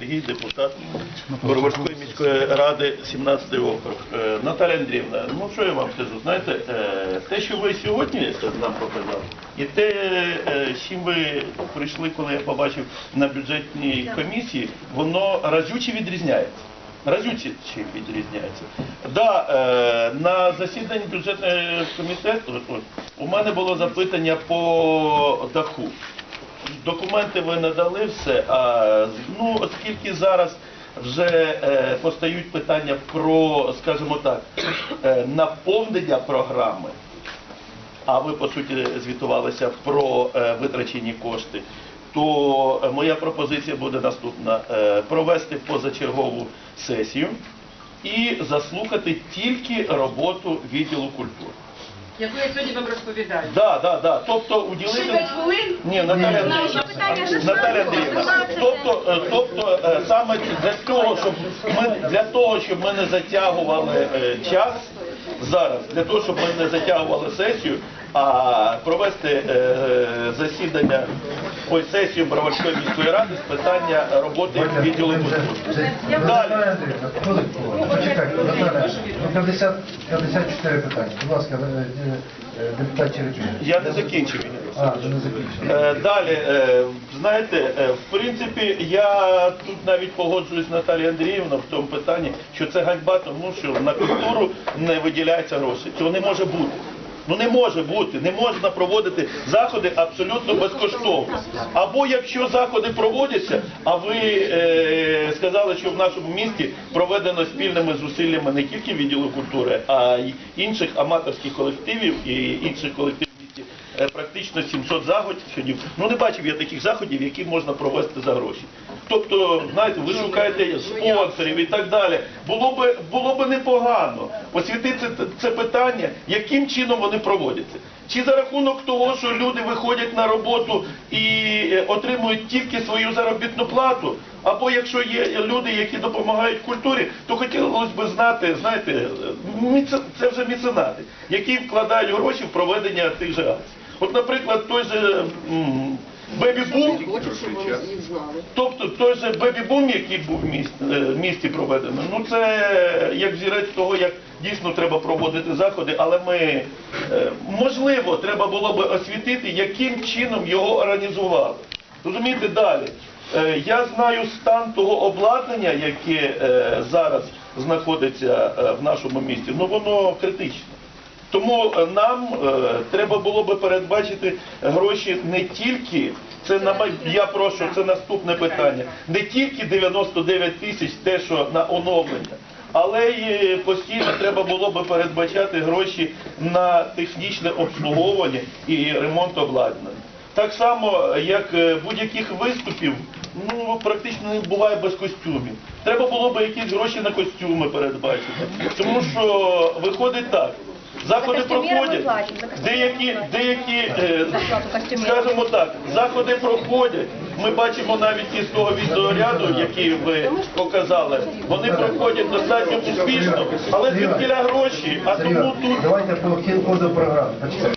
Сергій, депутат Бороварської міської ради, 17 округ. Е, Наталя Андріївна, ну що я вам скажу, знаєте, е, те, що ви сьогодні нам показали, і те, е, з чим ви прийшли, коли я побачив на бюджетній комісії, воно разюче відрізняється. Разюче чим відрізняється. Да, е, на засіданні бюджетного комітету у мене було запитання по даху. Документи ви надали все, а ну оскільки зараз вже е, постають питання про, скажімо так, е, наповнення програми, а ви по суті звітувалися про е, витрачені кошти, то моя пропозиція буде наступна: Е, провести позачергову сесію і заслухати тільки роботу відділу культури. Яку я сьогодні вам розповідаю. Да, да, да. Тобто уділити. 5 хвилин Ні, Наталя Андріївна, Наталя Андріївна, тобто, е, тобто е, саме для того, щоб ми для того, щоб ми не затягували е, час зараз, для того, щоб ми не затягували сесію, а провести е, засідання ой, сесію Броварської міської ради з питання роботи відділу культури. Далі. Наталя Андріївна, хвилинку, почекайте, Наталя, 50, 54 питання. Будь ласка, е, депутат Черепіна. Я не закінчив. А. Е, Далі, знаєте, в принципі, я тут навіть погоджуюсь з Наталією Андріївною в тому питанні, що це ганьба, тому що на культуру не виділяються гроші. Цього не може бути. Ну не може бути, не можна проводити заходи абсолютно безкоштовно. Або якщо заходи проводяться, а ви е, сказали, що в нашому місті проведено спільними зусиллями не тільки відділу культури, а й інших аматорських колективів і інших колективів практично 700 заходів. Ну не бачив я таких заходів, які можна провести за гроші. Тобто, знаєте, ви шукаєте спонсорів і так далі. Було би було би непогано освітити це, питання, яким чином вони проводяться. Чи за рахунок того, що люди виходять на роботу і е, отримують тільки свою заробітну плату, або якщо є люди, які допомагають культурі, то хотілося б знати, знаєте, е, це вже міценати, які вкладають гроші в проведення тих же акцій. От, наприклад, той же бебі-бум, Тобто той же бебі-бум, який був в місті, в місті проведено, ну це як взірець того, як дійсно треба проводити заходи, але ми е, можливо треба було би освітити, яким чином його організували. Розумієте, далі. Е, Я знаю стан того обладнання, яке е, зараз знаходиться е, в нашому місті, ну воно критичне. Тому е, нам е, треба було би передбачити гроші не тільки, це на я прошу, це наступне питання, не тільки 99 тисяч те, що на оновлення, але й постійно треба було би передбачати гроші на технічне обслуговування і ремонт обладнання. Так само, як е, будь-яких виступів, ну практично не буває без костюмів. Треба було би якісь гроші на костюми передбачити. Тому що виходить так. Заходи За проходять, за деякі, деякі, е, скажімо так, заходи проходять. Ми бачимо навіть із того відеоряду, який ви показали, вони проходять достатньо успішно, але звідкіля гроші, а тому тут давайте по ходу програми.